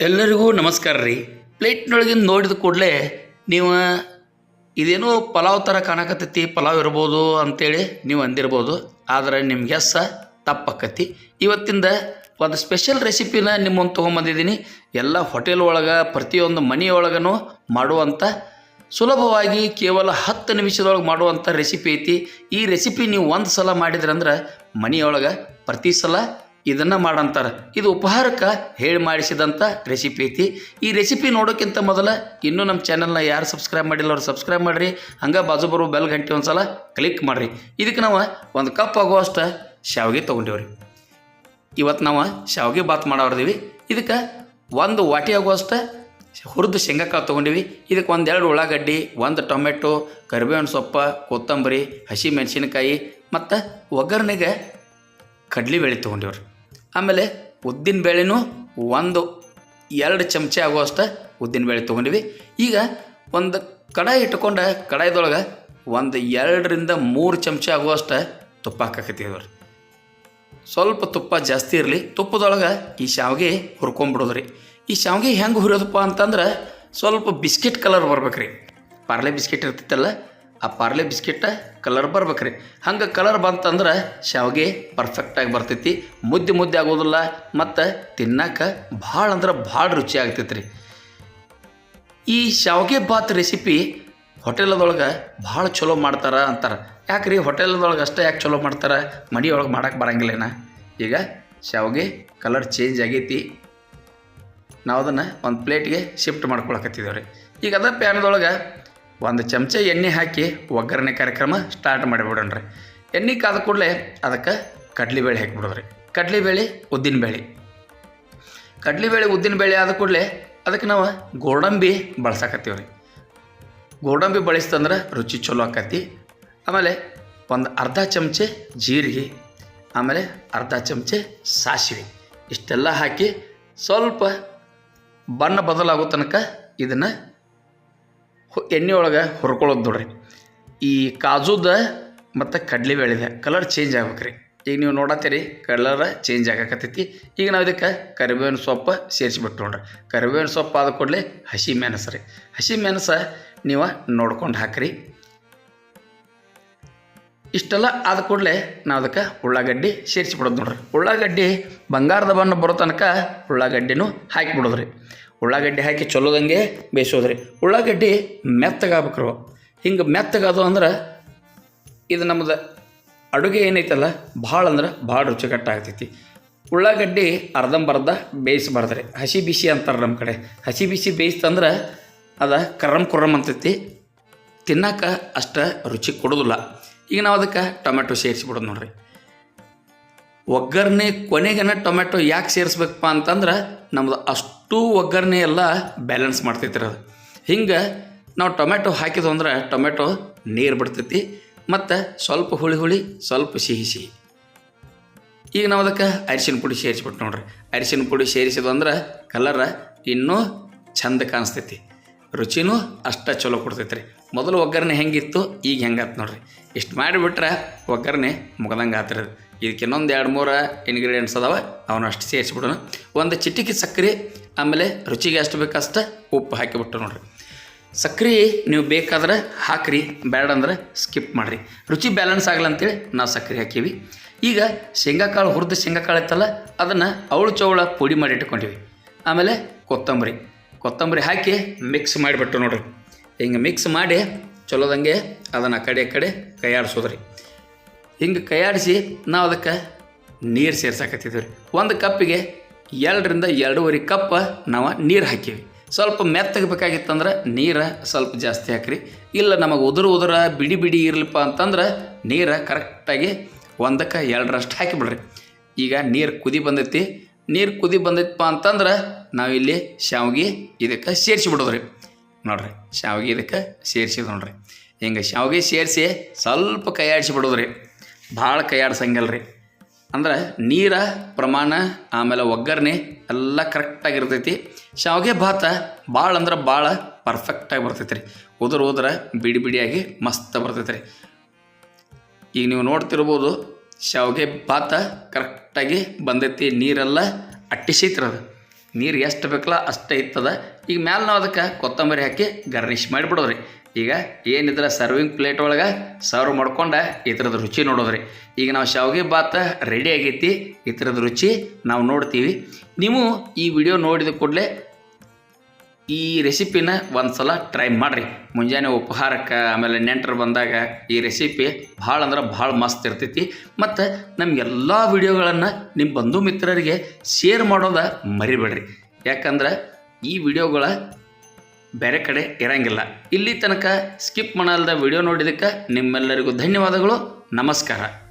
ಎಲ್ಲರಿಗೂ ನಮಸ್ಕಾರ ರೀ. ಪ್ಲೇಟ್ನೊಳಗಿಂದ ನೋಡಿದ ಕೂಡಲೇ ನೀವು ಇದೇನೋ ಪಲಾವ್ ಥರ ಕಾಣಕತ್ತೈತಿ, ಪಲಾವ್ ಇರ್ಬೋದು ಅಂತೇಳಿ ನೀವು ಅಂದಿರ್ಬೋದು. ಆದರೆ ನಿಮ್ಗೆ ಗೆಸ್ಸ ತಪ್ಪಕ್ಕತಿ ಇವತ್ತಿಂದ ಒಂದು ಸ್ಪೆಷಲ್ ರೆಸಿಪಿನ ನಿಮ್ಮನ್ನು ತೊಗೊಂಬಂದಿದ್ದೀನಿ. ಎಲ್ಲ ಹೋಟೆಲ್ ಒಳಗೆ, ಪ್ರತಿಯೊಂದು ಮನೆಯೊಳಗೂ ಮಾಡುವಂಥ ಸುಲಭವಾಗಿ ಕೇವಲ ಹತ್ತು ನಿಮಿಷದೊಳಗೆ ಮಾಡುವಂಥ ರೆಸಿಪಿ ಐತಿ. ಈ ರೆಸಿಪಿ ನೀವು ಒಂದು ಸಲ ಮಾಡಿದ್ರಂದ್ರೆ ಮನೆಯೊಳಗೆ ಪ್ರತಿ ಸಲ ಇದನ್ನು ಮಾಡಂತಾರೆ. ಇದು ಉಪಹಾರಕ್ಕೆ ಹೇಳಿ ಮಾಡಿಸಿದಂಥ ರೆಸಿಪಿ ಐತಿ. ಈ ರೆಸಿಪಿ ನೋಡೋಕ್ಕಿಂತ ಮೊದಲು ಇನ್ನೂ ನಮ್ಮ ಚಾನಲ್ನ ಯಾರು ಸಬ್ಸ್ಕ್ರೈಬ್ ಮಾಡಿಲ್ಲ ಅವ್ರು ಸಬ್ಸ್ಕ್ರೈಬ್ ಮಾಡಿರಿ. ಹಂಗೆ ಬಾಜು ಬರುವ ಬೆಲ್ ಗಂಟೆ ಒಂದು ಸಲ ಕ್ಲಿಕ್ ಮಾಡಿರಿ. ಇದಕ್ಕೆ ನಾವು ಒಂದು ಕಪ್ ಆಗುವಷ್ಟು ಶಾವಿಗೆ ತೊಗೊಂಡೇವ್ರಿ. ಇವತ್ತು ನಾವು ಶಾವಿಗೆ ಬಾತ್ ಮಾಡೋರ್ದೀವಿ ಇದಕ್ಕೆ ಒಂದು ವಾಟಿ ಆಗುವಷ್ಟು ಹುರಿದು ಶೇಂಗಾಕಾಳು ತೊಗೊಂಡಿವಿ. ಇದಕ್ಕೆ ಒಂದೆರಡು ಉಳ್ಳಾಗಡ್ಡಿ, ಒಂದು ಟೊಮೆಟೊ, ಕರಿಬೇವಿನ ಸೊಪ್ಪು, ಕೊತ್ತಂಬರಿ, ಹಸಿ ಮೆಣಸಿನಕಾಯಿ ಮತ್ತು ಒಗ್ಗರಣೆಗೆ ಕಡ್ಲಿಬೇಳೆ ತೊಗೊಂಡಿವ್ರಿ. ಆಮೇಲೆ ಉದ್ದಿನ ಬೇಳೆನೂ ಒಂದು ಎರಡು ಚಮಚ ಆಗುವಷ್ಟು ಉದ್ದಿನ ಬೇಳೆ ತೊಗೊಂಡಿವಿ. ಈಗ ಒಂದು ಕಡಾಯಿ ಇಟ್ಕೊಂಡು ಕಡಾಯಿದೊಳಗೆ ಒಂದು ಎರಡರಿಂದ ಮೂರು ಚಮಚ ಆಗುವಷ್ಟು ತುಪ್ಪ ಹಾಕಕತ್ತಿದ್ವಿ ಸ್ವಲ್ಪ ತುಪ್ಪ ಜಾಸ್ತಿ ಇರಲಿ. ತುಪ್ಪದೊಳಗೆ ಈ ಶಾವಿಗೆ ಹುರ್ಕೊಂಬಿಡೋದ್ರಿ. ಈ ಶಾವಿಗೆ ಹೆಂಗೆ ಹುರಿಯೋದಪ್ಪ ಅಂತಂದ್ರೆ ಸ್ವಲ್ಪ ಬಿಸ್ಕಿಟ್ ಕಲರ್ ಬರ್ಬೇಕು ರೀ ಪಾರ್ಲೆ ಬಿಸ್ಕಿಟ್ ಇರ್ತಿತ್ತಲ್ಲ ಆ ಪಾರ್ಲೆ ಬಿಸ್ಕೆಟ್ ಕಲರ್ ಬರ್ಬೇಕ್ರಿ. ಹಂಗೆ ಕಲರ್ ಬಂತಂದ್ರೆ ಶಾವಿಗೆ ಪರ್ಫೆಕ್ಟಾಗಿ ಬರ್ತೈತಿ. ಮುದ್ದೆ ಮುದ್ದೆ ಆಗೋದಿಲ್ಲ, ಮತ್ತು ತಿನ್ನಕ್ಕೆ ಭಾಳ ಅಂದ್ರೆ ಭಾಳ ರುಚಿ ಆಗ್ತೈತಿ ರೀ ಈ ಶಾವಿಗೆ ಬಾತ್ ರೆಸಿಪಿ ಹೋಟೆಲದೊಳಗೆ ಭಾಳ ಚಲೋ ಮಾಡ್ತಾರೆ ಅಂತಾರೆ. ಯಾಕೆ ರೀ ಹೋಟೆಲದೊಳಗೆ ಅಷ್ಟೇ ಯಾಕೆ ಚಲೋ ಮಾಡ್ತಾರೆ? ಮನೆಯೊಳಗೆ ಮಾಡೋಕೆ ಬರಂಗಿಲ್ಲೇನ? ಈಗ ಶಾವಿಗೆ ಕಲರ್ ಚೇಂಜ್ ಆಗೈತಿ. ನಾವು ಅದನ್ನು ಒಂದು ಪ್ಲೇಟ್ಗೆ ಶಿಫ್ಟ್ ಮಾಡ್ಕೊಳಕತ್ತಿದ್ದೇವೆ ರೀ ಈಗ ಅದ ಪ್ಯಾನ್ದೊಳಗೆ ಒಂದು ಚಮಚ ಎಣ್ಣೆ ಹಾಕಿ ಒಗ್ಗರಣೆ ಕಾರ್ಯಕ್ರಮ ಸ್ಟಾರ್ಟ್ ಮಾಡಿಬಿಡೋಣ್ರಿ. ಎಣ್ಣೆ ಕಾದ ಕೂಡಲೇ ಅದಕ್ಕೆ ಕಡ್ಲಿಬೇಳೆ ಹಾಕಿಬಿಡೋದ್ರಿ. ಕಡ್ಲಿಬೇಳೆ ಉದ್ದಿನಬೇಳೆ ಉದ್ದಿನ ಉದ್ದಿನಬೇಳೆ ಆದ ಕೂಡಲೇ ಅದಕ್ಕೆ ನಾವು ಗೋಡಂಬಿ ಬಳಸಾಕತ್ತೀವಿ ರೀ ಗೋಡಂಬಿ ಬಳಸ್ತಂದ್ರೆ ರುಚಿ ಚಲೋ ಆಕತಿ ಆಮೇಲೆ ಒಂದು ಅರ್ಧ ಚಮಚೆ ಜೀರಿಗೆ, ಆಮೇಲೆ ಅರ್ಧ ಚಮಚೆ ಸಾಸಿವೆ. ಇಷ್ಟೆಲ್ಲ ಹಾಕಿ ಸ್ವಲ್ಪ ಬಣ್ಣ ಬದಲಾಗೋ ತನಕ ಇದನ್ನು ಎಣ್ಣೆ ಒಳಗೆ ಹುರ್ಕೊಳ್ಳೋದು ನೋಡ್ರಿ. ಈ ಕಾಜುದ ಮತ್ತು ಕಡಲೆಬೇಳೆದ ಕಲರ್ ಚೇಂಜ್ ಆಗ್ಬೇಕ್ರಿ. ಈಗ ನೀವು ನೋಡತ್ತೀರಿ ಕಲರ್ ಚೇಂಜ್ ಆಗಕತ್ತೈತಿ. ಈಗ ನಾವು ಇದಕ್ಕೆ ಕರಿಬೇವಿನ ಸೊಪ್ಪು ಸೇರಿಸ್ಬಿಟ್ಟು ನೋಡ್ರಿ. ಕರಿಬೇವಿನ ಸೊಪ್ಪು ಆದ ಕೂಡಲೇ ಹಸಿ ಮೆಣಸು ರೀ. ಹಸಿ ಮೆಣಸು ನೀವು ನೋಡ್ಕೊಂಡು ಹಾಕ್ರಿ. ಇಷ್ಟೆಲ್ಲ ಆದ ಕೂಡಲೇ ನಾವು ಅದಕ್ಕೆ ಉಳ್ಳಾಗಡ್ಡಿ ಸೇರಿಸಿಬಿಡೋದು ನೋಡ್ರಿ. ಉಳ್ಳಾಗಡ್ಡಿ ಬಂಗಾರದ ಬಣ್ಣ ಬರೋ ತನಕ ಉಳ್ಳಾಗಡ್ಡಿನೂ ಹಾಕಿಬಿಡೋದ್ರಿ. ಉಳ್ಳಾಗಡ್ಡಿ ಹಾಕಿ ಚಲೋದಂಗೆ ಬೇಯಿಸೋದ್ರಿ. ಉಳ್ಳಾಗಡ್ಡಿ ಮೆತ್ತಗಾಗ್ಬೇಕ್ರು. ಹಿಂಗೆ ಮೆತ್ತಗಾದು ಅಂದ್ರೆ ಇದು ನಮ್ಮದು ಅಡುಗೆ ಏನೈತಲ್ಲ, ಭಾಳ ಅಂದ್ರೆ ಭಾಳ ರುಚಿಕಟ್ಟಾಗ್ತೈತಿ. ಉಳ್ಳಾಗಡ್ಡಿ ಅರ್ಧಂಬರ್ಧ ಬೇಯಿಸ್ಬಾರ್ದ್ರಿ. ಹಸಿ ಬಿಸಿ ಅಂತಾರೆ ನಮ್ಮ ಕಡೆ. ಹಸಿ ಬಿಸಿ ಬೇಯಿಸ್ತಂದ್ರೆ ಅದು ಕರಮ್ ಕುರಮ್ ಅಂತೈತಿ. ತಿನ್ನಕ್ಕೆ ಅಷ್ಟು ರುಚಿ ಕೊಡೋದಿಲ್ಲ. ಈಗ ನಾವು ಅದಕ್ಕೆ ಟೊಮೆಟೊ ಸೇರಿಸಿಬಿಡೋದು ನೋಡ್ರಿ. ಒಗ್ಗರಣೆ ಕೊನೆಗೇನ ಟೊಮೆಟೊ ಯಾಕೆ ಸೇರಿಸ್ಬೇಕಪ್ಪ ಅಂತಂದ್ರೆ ನಮ್ದು ಅಷ್ಟು ಒಗ್ಗರಣೆ ಎಲ್ಲ ಬ್ಯಾಲೆನ್ಸ್ ಮಾಡ್ತೈತಿ ಅದು. ಹಿಂಗೆ ನಾವು ಟೊಮೆಟೊ ಹಾಕಿದ್ವು ಅಂದ್ರೆ ಟೊಮೆಟೊ ನೀರು ಬಿಡ್ತೈತಿ ಮತ್ತು ಸ್ವಲ್ಪ ಹುಳಿ ಹುಳಿ, ಸ್ವಲ್ಪ ಸಿಹಿ ಸಿಹಿ. ಈಗ ನಾವು ಅದಕ್ಕೆ ಅರಿಶಿನ ಪುಡಿ ಸೇರಿಸ್ಬಿಟ್ಟು ನೋಡ್ರಿ. ಅರಿಶಿನ ಪುಡಿ ಸೇರಿಸಿದ್ವು ಅಂದ್ರೆ ಕಲರ ಇನ್ನೂ ಚಂದ ಕಾಣಿಸ್ತೈತಿ. ರುಚಿನೂ ಅಷ್ಟ ಚಲೋ ಕೊಡ್ತೈತೆ ರೀ ಮೊದಲು ಒಗ್ಗರಣೆ ಹೆಂಗಿತ್ತು, ಈಗ ಹೆಂಗಾತ್ ನೋಡ್ರಿ. ಇಷ್ಟು ಮಾಡಿಬಿಟ್ರೆ ಒಗ್ಗರಣೆ ಮುಗ್ದಂಗೆ ಆತಿರೋದು ಇದಕ್ಕೆ ಇನ್ನೊಂದು ಎರಡು ಮೂರು ಇಂಗ್ರೀಡಿಯೆಂಟ್ಸ್ ಅದಾವ, ಅವನ್ನ ಅಷ್ಟು ಸೇರಿಸ್ಬಿಡೋಣ. ಒಂದು ಚಿಟಿಕಿ ಸಕ್ಕರೆ, ಆಮೇಲೆ ರುಚಿಗೆ ಎಷ್ಟು ಬೇಕಷ್ಟು ಉಪ್ಪು ಹಾಕಿಬಿಟ್ಟು ನೋಡ್ರಿ. ಸಕ್ರೆ ನೀವು ಬೇಕಾದ್ರೆ ಹಾಕ್ರಿ ಬೇಡ ಅಂದ್ರೆ ಸ್ಕಿಪ್ ಮಾಡಿರಿ. ರುಚಿ ಬ್ಯಾಲೆನ್ಸ್ ಆಗಲ್ಲ ಅಂತೇಳಿ ನಾವು ಸಕ್ಕರೆ ಹಾಕೀವಿ. ಈಗ ಶೇಂಗಾಕಾಳು, ಹುರಿದ ಶೇಂಗಾಕಾಳು ಇತ್ತಲ್ಲ ಅದನ್ನು ಅವಳು ಚೌಳ ಪುಡಿ ಮಾಡಿ ಇಟ್ಕೊಂಡಿವಿ. ಆಮೇಲೆ ಕೊತ್ತಂಬರಿ. ಕೊತ್ತಂಬರಿ ಹಾಕಿ ಮಿಕ್ಸ್ ಮಾಡಿಬಿಟ್ಟು ನೋಡ್ರಿ. ಹಿಂಗೆ ಮಿಕ್ಸ್ ಮಾಡಿ ಚಲೋದಂಗೆ ಅದನ್ನು ಕಡೆ ಕಡೆ ಕೈಯಾಡಿಸೋದ್ರಿ. ಹಿಂಗೆ ಕೈಯಾಡಿಸಿ ನಾವು ಅದಕ್ಕೆ ನೀರು ಸೇರ್ಸಾಕತ್ತಿದ್ವಿ ರೀ. ಒಂದು ಕಪ್ಪಿಗೆ ಎರಡರಿಂದ ಎರಡೂವರೆ ಕಪ್ ನಾವು ನೀರು ಹಾಕೀವಿ. ಸ್ವಲ್ಪ ಮೆತ್ತಗೆ ಬೇಕಾಗಿತ್ತಂದ್ರೆ ನೀರು ಸ್ವಲ್ಪ ಜಾಸ್ತಿ ಹಾಕ್ರಿ. ಇಲ್ಲ ನಮಗೆ ಉದುರು ಉದುರ ಬಿಡಿ ಬಿಡಿ ಇರಲಿಪ್ಪ ಅಂತಂದ್ರೆ ನೀರು ಕರೆಕ್ಟಾಗಿ ಒಂದಕ್ಕೆ ಎರಡರಷ್ಟು ಹಾಕಿಬಿಡ್ರಿ ಈಗ ನೀರು ಕುದಿ ಬಂದೈತಿ. ನೀರು ಕುದಿ ಬಂದೈತಪ್ಪ ಅಂತಂದ್ರೆ ನಾವಿಲ್ಲಿ ಶಾವಿಗೆ ಇದಕ್ಕೆ ಸೇರಿಸಿ ಬಿಡೋದ್ರಿ. ನೋಡ್ರಿ, ಶಾವಿಗೆ ಇದಕ್ಕೆ ಸೇರಿಸಿದ್ ನೋಡ್ರಿ. ಹಿಂಗೆ ಶಾವಿಗೆ ಸೇರಿಸಿ ಸ್ವಲ್ಪ ಕೈಯಾಡಿಸಿ ಬಿಡೋದ್ರಿ. ಭಾಳ ಕೈಯಾಡ್ಸಂಗಿಲ್ಲ ರೀ ಅಂದ್ರೆ ನೀರ, ಪ್ರಮಾಣ, ಆಮೇಲೆ ಒಗ್ಗರಣೆ ಎಲ್ಲ ಕರೆಕ್ಟಾಗಿರ್ತೈತಿ ಶಾವಿಗೆ ಭಾತ ಭಾಳ ಅಂದ್ರೆ ಭಾಳ ಪರ್ಫೆಕ್ಟಾಗಿ ಬರ್ತೈತಿ ರೀ ಉದುರು ಉದ್ರ ಬಿಡಿ ಬಿಡಿಯಾಗಿ ಮಸ್ತ್ ಬರ್ತೈತಿ ರೀ ಈಗ ನೀವು ನೋಡ್ತಿರ್ಬೋದು ಶಾವಿಗೆ ಭಾತ ಕರೆಕ್ಟಾಗಿ ಬಂದೈತಿ. ನೀರೆಲ್ಲ ಅಟ್ಟಿಸೈತ್ರಿ ಅದು. ನೀರು ಎಷ್ಟು ಬೇಕಲ್ಲ ಅಷ್ಟೇ ಇತ್ತದ. ಈಗ ಮ್ಯಾಲೆ ನಾವು ಅದಕ್ಕೆ ಕೊತ್ತಂಬರಿ ಹಾಕಿ ಗರ್ನಿಷ್ ಮಾಡಿಬಿಡೋದ್ರಿ. ಈಗ ಏನಿದ್ರೆ ಸರ್ವಿಂಗ್ ಪ್ಲೇಟ್ ಒಳಗೆ ಸರ್ವ್ ಮಾಡ್ಕೊಂಡು ಈ ಥರದ ರುಚಿ ನೋಡೋದ್ರಿ. ಈಗ ನಾವು ಶಾವಿಗೆ ಬಾತ್ ರೆಡಿ ಆಗೈತಿ ಈ ಥರದ ರುಚಿ ನಾವು ನೋಡ್ತೀವಿ. ನೀವು ಈ ವಿಡಿಯೋ ನೋಡಿದ ಕೂಡಲೇ ಈ ರೆಸಿಪಿನ ಒಂದು ಸಲ ಟ್ರೈ ಮಾಡಿರಿ. ಮುಂಜಾನೆ ಉಪಹಾರಕ್ಕೆ ಆಮೇಲೆ ನೆಂಟರು ಬಂದಾಗ ಈ ರೆಸಿಪಿ ಭಾಳ ಅಂದ್ರೆ ಭಾಳ ಮಸ್ತ್ ಇರ್ತೈತಿ. ಮತ್ತು ನಮಗೆಲ್ಲ ವಿಡಿಯೋಗಳನ್ನು ನಿಮ್ಮ ಬಂಧು ಮಿತ್ರರಿಗೆ ಶೇರ್ ಮಾಡೋದ ಮರಿಬೇಡ್ರಿ. ಯಾಕಂದ್ರೆ ಈ ವಿಡಿಯೋಗಳ ಬೇರೆ ಕಡೆ ಇರಂಗಿಲ್ಲ. ಇಲ್ಲಿ ತನಕ ಸ್ಕಿಪ್ ಮಾಡಲ್ದ ವಿಡಿಯೋ ನೋಡಿದ್ದಕ್ಕೆ ನಿಮ್ಮೆಲ್ಲರಿಗೂ ಧನ್ಯವಾದಗಳು. ನಮಸ್ಕಾರ.